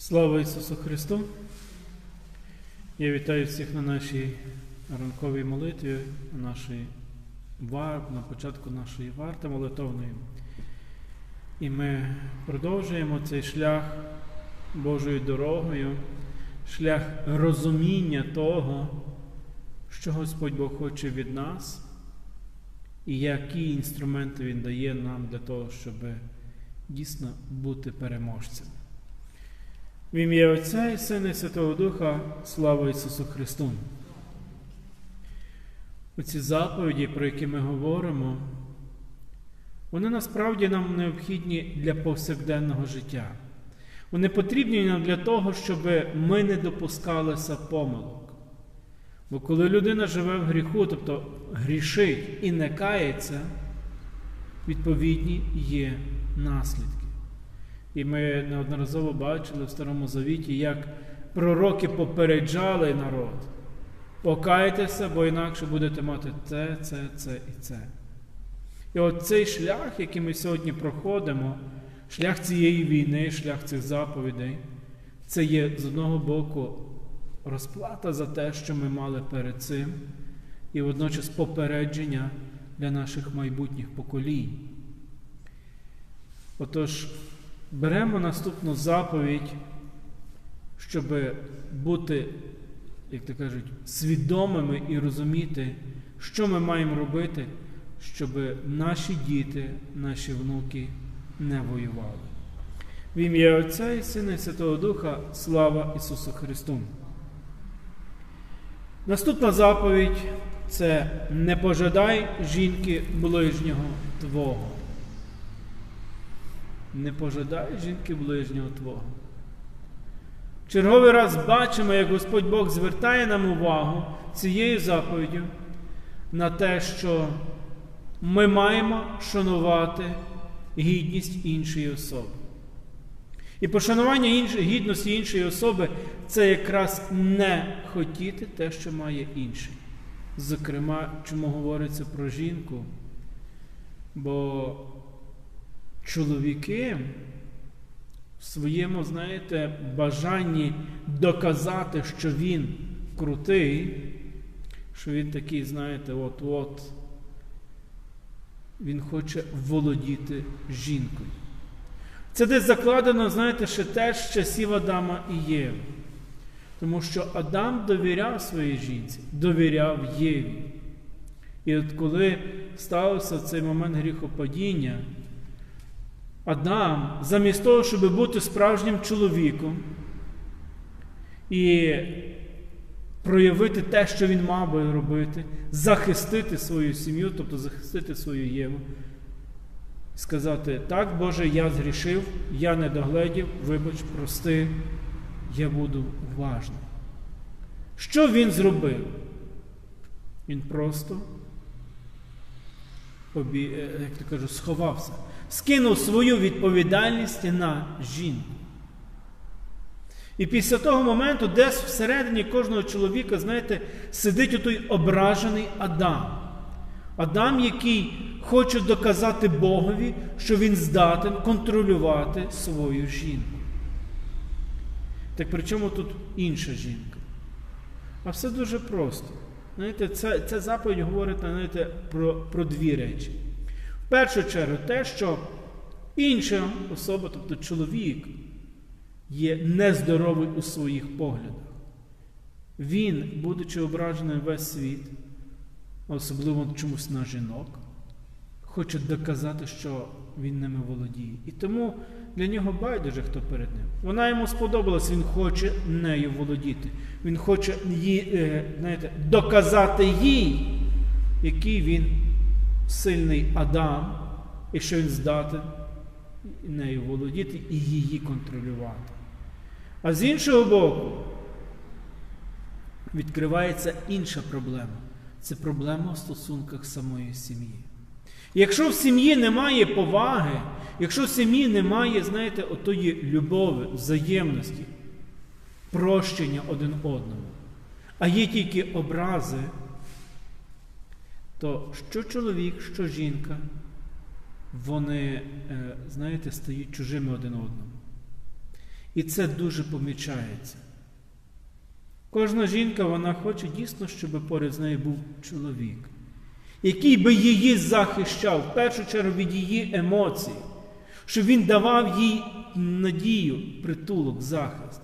Слава Ісусу Христу! Я вітаю всіх на нашій ранковій молитві, на, нашій вар, на початку нашої варти молитовної. І ми продовжуємо цей шлях Божою дорогою, шлях розуміння того, що Господь Бог хоче від нас, і які інструменти Він дає нам для того, щоб дійсно бути переможцем. В ім'я Отця і Сина і Святого Духа, слава Ісусу Христу. Оці заповіді, про які ми говоримо, вони насправді нам необхідні для повсякденного життя. Вони потрібні нам для того, щоб ми не допускалися помилок. Бо коли людина живе в гріху, тобто грішить і не кається, відповідні є наслідки. І ми неодноразово бачили в Старому Завіті, як пророки попереджали народ. Покайтеся, бо інакше будете мати це, це, це і це. І от цей шлях, який ми сьогодні проходимо, шлях цієї війни, шлях цих заповідей, це є з одного боку розплата за те, що ми мали перед цим, і водночас попередження для наших майбутніх поколінь. Отож, беремо наступну заповідь, щоб бути, як то кажуть, свідомими і розуміти, що ми маємо робити, щоб наші діти, наші внуки не воювали. В ім'я Отця і Сина і Святого Духа, слава Ісусу Христу. Наступна заповідь це не пожадай жінки ближнього Твого. Не пожадай жінки ближнього Твого. Черговий раз бачимо, як Господь Бог звертає нам увагу цією заповіддю на те, що ми маємо шанувати гідність іншої особи. І пошанування інш... гідності іншої особи це якраз не хотіти те, що має інший. Зокрема, чому говориться про жінку? Бо чоловіки в своєму, знаєте, бажанні доказати, що він крутий, що він такий, знаєте, от-от, він хоче володіти жінкою. Це десь закладено, знаєте, ще теж з часів Адама і Єви. Тому що Адам довіряв своїй жінці, довіряв Єві. І от коли стався цей момент гріхопадіння, Адам, замість того, щоб бути справжнім чоловіком і проявити те, що він мав би робити, захистити свою сім'ю, тобто захистити свою Єву, сказати, так, Боже, я згрішив, я не догледів, вибач, прости, я буду уважний. Що він зробив? Він просто, як то кажу, сховався, скинув свою відповідальність на жінку. І після того моменту, десь всередині кожного чоловіка, знаєте, сидить отой ображений Адам. Адам, який хоче доказати Богові, що він здатен контролювати свою жінку. Так при чому тут інша жінка? А все дуже просто. Знаєте, Ця, ця заповідь говорить знаєте, про, про дві речі. В першу чергу, те, що інша особа, тобто чоловік, є нездоровий у своїх поглядах. Він, будучи ображений весь світ, особливо чомусь на жінок, хоче доказати, що він ними володіє. І тому для нього байдуже, хто перед ним. Вона йому сподобалась, він хоче нею володіти. Він хоче її, знаєте, доказати їй, який він сильний Адам, і що він здатен нею володіти і її контролювати. А з іншого боку, відкривається інша проблема. Це проблема в стосунках самої сім'ї. Якщо в сім'ї немає поваги, якщо в сім'ї немає, знаєте, отої любові, взаємності, прощення один одному, а є тільки образи, то що чоловік, що жінка, вони, знаєте, стають чужими один одному. І це дуже помічається. Кожна жінка вона хоче дійсно, щоб поряд з нею був чоловік, який би її захищав, в першу чергу від її емоцій, щоб він давав їй надію, притулок, захист.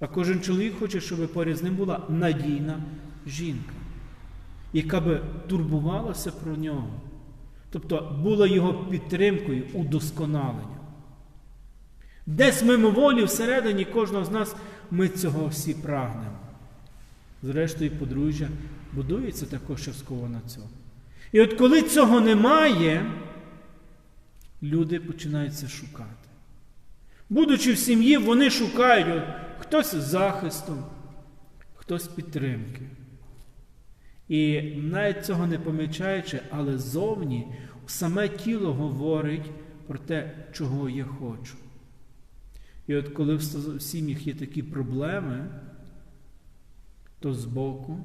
А кожен чоловік хоче, щоб поряд з ним була надійна жінка, яка би турбувалася про нього, тобто була його підтримкою, удосконаленням. Десь мимоволі всередині кожного з нас ми цього всі прагнемо. Зрештою, подружжя будується також частково на цьому. І от коли цього немає, люди починають це шукати. Будучи в сім'ї, вони шукають хтось захисту, хтось підтримки. І навіть цього не помічаючи, але зовні саме тіло говорить про те, чого я хочу. І от коли в сім'ях є такі проблеми, то збоку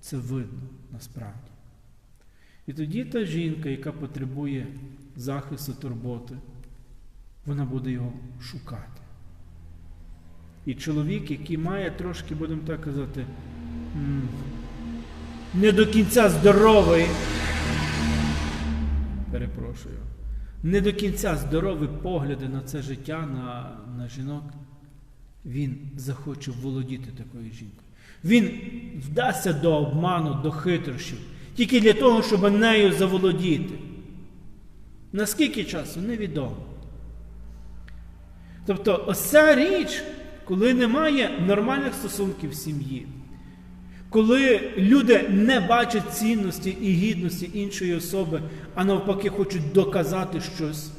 це видно насправді. І тоді та жінка, яка потребує захисту турботи, вона буде його шукати. І чоловік, який має трошки, будемо так казати, не до кінця здоровий, перепрошую, не до кінця здорові погляди на це життя, на, на жінок, він захоче володіти такою жінкою. Він вдасться до обману, до хитрощів, тільки для того, щоб нею заволодіти. Наскільки часу невідомо. Тобто, ось річ, коли немає нормальних стосунків в сім'ї, коли люди не бачать цінності і гідності іншої особи, а навпаки хочуть доказати щось,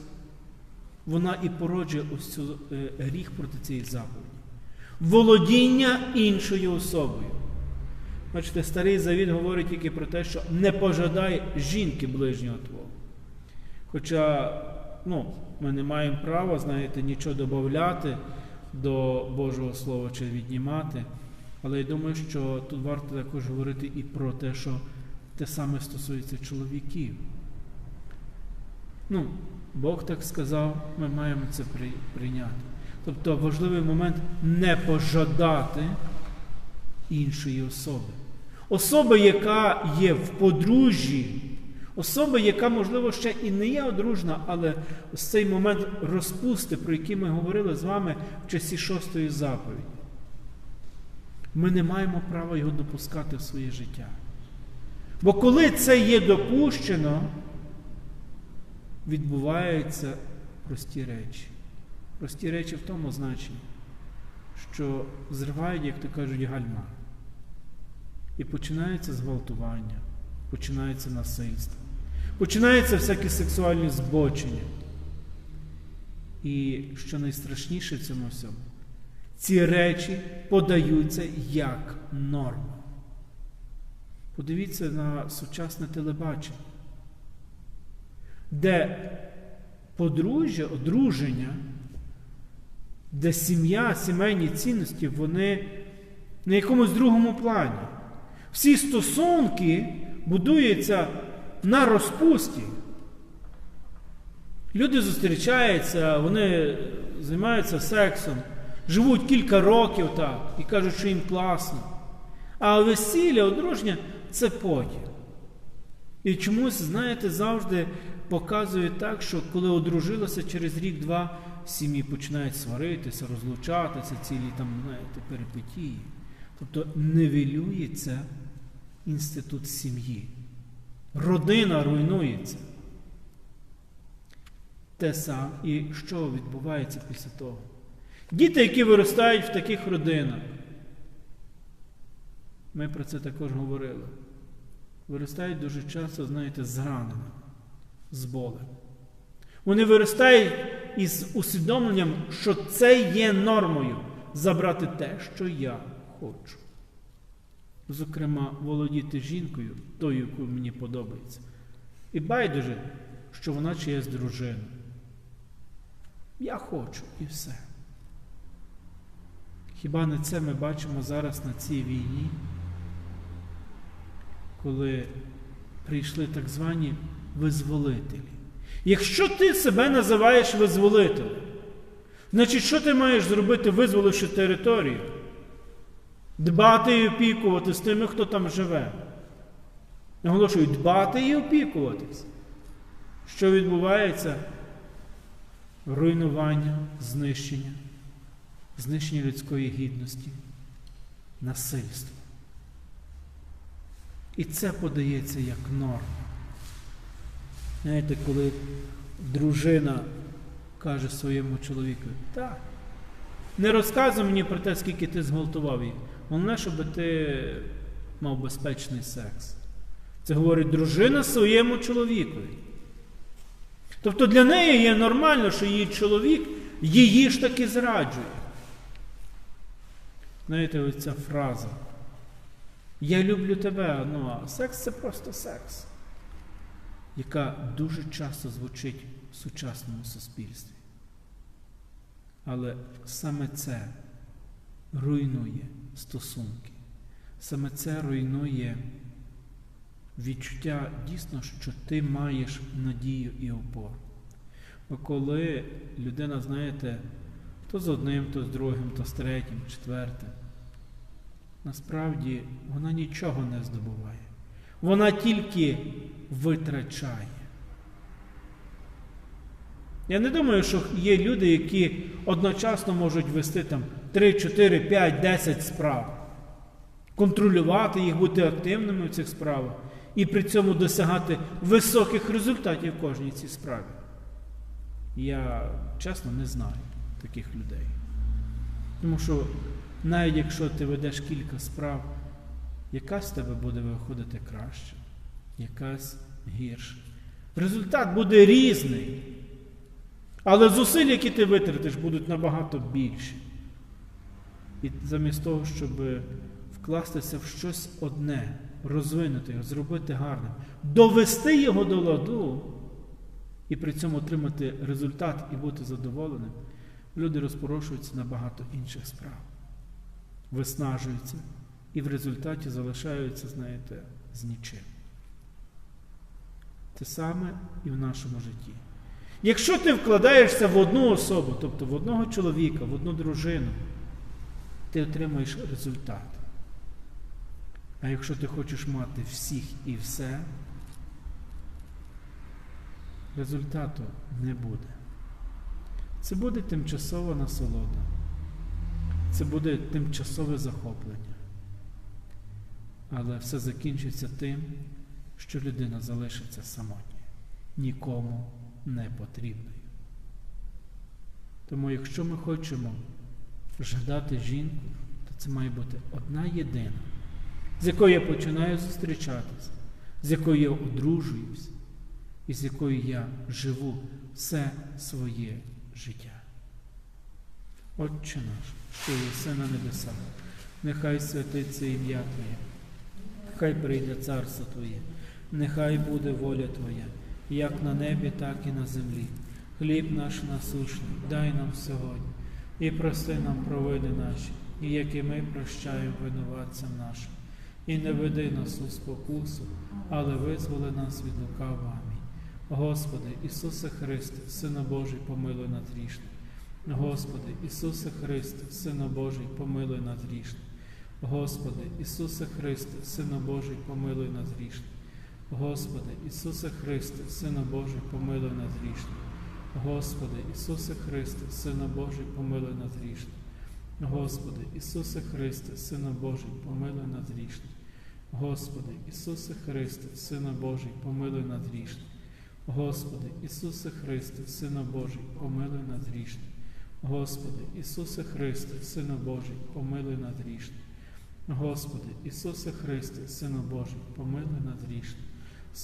вона і породжує ось цю е, гріх проти цієї заповіді. Володіння іншою особою. Бачите, старий завіт говорить тільки про те, що не пожадай жінки ближнього твого. Хоча ну, ми не маємо права, знаєте, нічого додати до Божого Слова чи віднімати. Але я думаю, що тут варто також говорити і про те, що те саме стосується чоловіків. Ну, Бог так сказав, ми маємо це прийняти. Тобто важливий момент не пожадати іншої особи. Особи, яка є в подружжі, особа, яка, можливо, ще і не є одружна, але ось цей момент розпусти, про який ми говорили з вами в часі шостої заповіді. Ми не маємо права його допускати в своє життя. Бо коли це є допущено, відбуваються прості речі. Прості речі в тому значенні, що зривають, як то кажуть, гальма. І починається зґвалтування, починається насильство, починаються всякі сексуальні збочення. І що найстрашніше в цьому всьому, ці речі подаються як норма. Подивіться на сучасне телебачення, де подружжя, одруження, де сім'я, сімейні цінності, вони на якомусь другому плані. Всі стосунки будуються на розпусті. Люди зустрічаються, вони займаються сексом, живуть кілька років так і кажуть, що їм класно. А весілля, одруження це потім. І чомусь, знаєте, завжди показує так, що коли одружилося через рік-два, сім'ї починають сваритися, розлучатися, цілі там, знаєте, перипетії. Тобто невелюється інститут сім'ї. Родина руйнується. Те саме і що відбувається після того? Діти, які виростають в таких родинах, ми про це також говорили, виростають дуже часто, знаєте, зраненими, з болем. Вони виростають із усвідомленням, що це є нормою забрати те, що я хочу. Зокрема, володіти жінкою, тою, яку мені подобається. І байдуже, що вона чиясь дружина. Я хочу і все. Хіба не це ми бачимо зараз на цій війні, коли прийшли так звані визволителі? Якщо ти себе називаєш визволителем, Значить, що ти маєш зробити, визволивши територію? Дбати і опікувати з тими, хто там живе. Наголошую, дбати і опікуватись. Що відбувається? Руйнування, знищення, знищення людської гідності, насильство. І це подається як норма. Знаєте, коли дружина каже своєму чоловіку, так, не розказуй мені про те, скільки ти зґвалтував їх. Головне, щоб ти мав безпечний секс. Це говорить дружина своєму чоловікові. Тобто для неї є нормально, що її чоловік її ж таки зраджує. Знаєте, ось ця фраза. Я люблю тебе, ну а секс це просто секс, яка дуже часто звучить в сучасному суспільстві. Але саме це руйнує стосунки. Саме це руйнує відчуття дійсно, що ти маєш надію і опору. Бо коли людина, знаєте, то з одним, то з другим, то з третім, четвертим, насправді вона нічого не здобуває. Вона тільки витрачає. Я не думаю, що є люди, які одночасно можуть вести там 3, 4, 5, 10 справ, контролювати їх, бути активними в цих справах і при цьому досягати високих результатів в кожній цій справі. Я чесно не знаю таких людей. Тому що навіть якщо ти ведеш кілька справ, якась з тебе буде виходити краще, якась гірше. Результат буде різний. Але зусиль, які ти витратиш, будуть набагато більші. І замість того, щоб вкластися в щось одне, розвинути його, зробити гарним, довести його до ладу і при цьому отримати результат і бути задоволеним, люди розпорошуються на багато інших справ, виснажуються і в результаті залишаються, знаєте, з нічим. Те саме і в нашому житті. Якщо ти вкладаєшся в одну особу, тобто в одного чоловіка, в одну дружину, ти отримаєш результат. А якщо ти хочеш мати всіх і все, результату не буде. Це буде тимчасова насолода. Це буде тимчасове захоплення. Але все закінчиться тим, що людина залишиться самотньою, нікому не потрібною. Тому, якщо ми хочемо ждати жінку, то це має бути одна єдина, з якою я починаю зустрічатися, з якою я одружуюсь, і з якою я живу все своє життя. Отче наш, що єси на небесах, нехай святиться ім'я Твоє, нехай прийде царство Твоє, нехай буде воля Твоя, як на небі, так і на землі. Хліб наш насущний, дай нам сьогодні, і прости нам провини наші, і як і ми прощаємо винуватцям нашим. І не веди нас у спокусу, але визволи нас від. Амінь. Господи, Ісусе Христе, Сина Божий, помилуй нас грішних. Господи, Ісусе Христе, Сина Божий, помилуй нас грішних. Господи, Ісусе Христе, Сина Божий, помилуй нас грішних. Господи, Ісусе Христе, Сина Божий, помилуй нас грішних. Господи, Ісусе Христе, Сина Божий, помилуй нас грішних. Господи, Ісусе Христе, Сина Божий, помилуй нас грішних. Господи, Ісусе Христе, Сина Божий, помилуй нас грішних. Господи, Ісусе Христе, Сина Божий, помилуй нас грішних. Господи, Ісусе Христе, Сина Божий, помилуй нас грішних. Господи, Ісусе Христе, Сина Божий, помилуй нас грішних.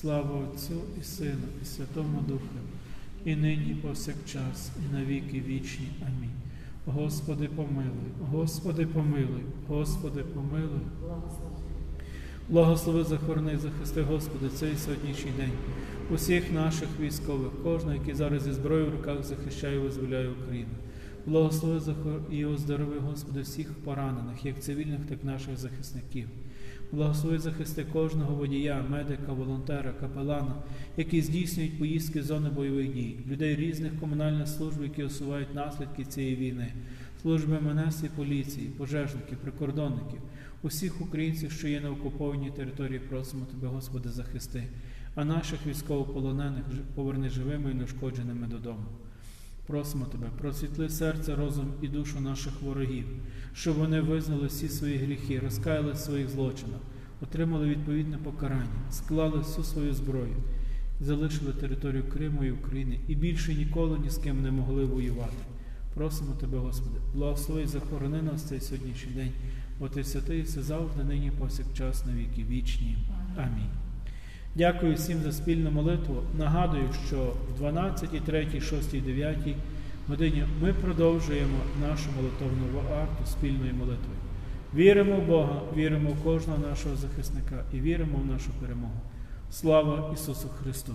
Слава Отцю і Сину, і Святому Духу, і нині, повсякчас, і на віки вічні. Амінь. Господи, помилуй, Господи, помилуй, Господи, помилуй. Благослови, захорони, захисти, Господи, цей сьогоднішній день. Усіх наших військових, кожного, який зараз зі зброєю в руках захищає і визволяє Україну. Благослови і оздорови, Господи, всіх поранених, як цивільних, так і наших захисників. Благослови захисти кожного водія, медика, волонтера, капелана, які здійснюють поїздки з зони бойових дій, людей різних комунальних служб, які усувають наслідки цієї війни, служби МНС і поліції, пожежників, прикордонників, усіх українців, що є на окупованій території, просимо Тебе, Господи, захисти, а наших військовополонених поверни живими і неушкодженими додому. Просимо Тебе, просвітли серце, розум і душу наших ворогів, щоб вони визнали всі свої гріхи, розкаяли своїх злочинах, отримали відповідне покарання, склали всю свою зброю, залишили територію Криму і України і більше ніколи ні з ким не могли воювати. Просимо Тебе, Господи, благослови захорони нас цей сьогоднішній день, бо Ти святий, все завжди, нині, повсякчас, на віки вічні. Амінь. Дякую всім за спільну молитву. Нагадую, що в 12, 3, 6, 9 годині ми продовжуємо нашу молитовну акту спільною молитвою. Віримо в Бога, віримо в кожного нашого захисника і віримо в нашу перемогу. Слава Ісусу Христу!